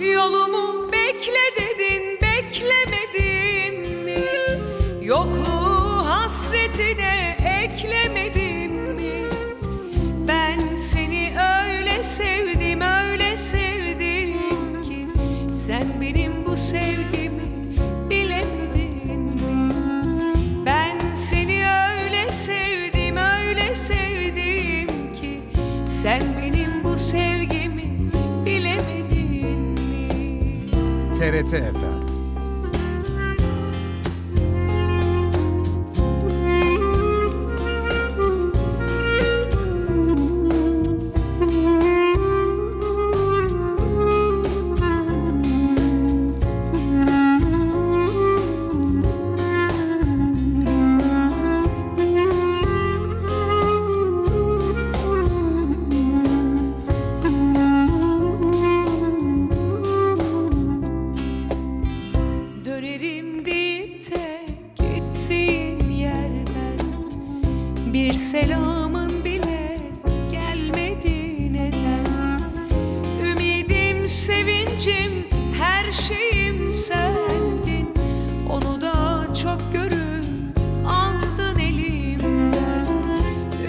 Yolumu bekle dedin beklemedim mi? Yokluğu Sen benim bu sevgimi bilemedin mi? TRT Efendim. Selamın bile gelmedi neden? Ümidim, sevincim, her şeyim sendin. Onu da çok görüp aldın elimden.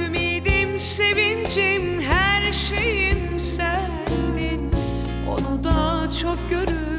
Ümidim, sevincim, her şeyim sendin. Onu da çok görüp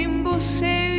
bu sevgimi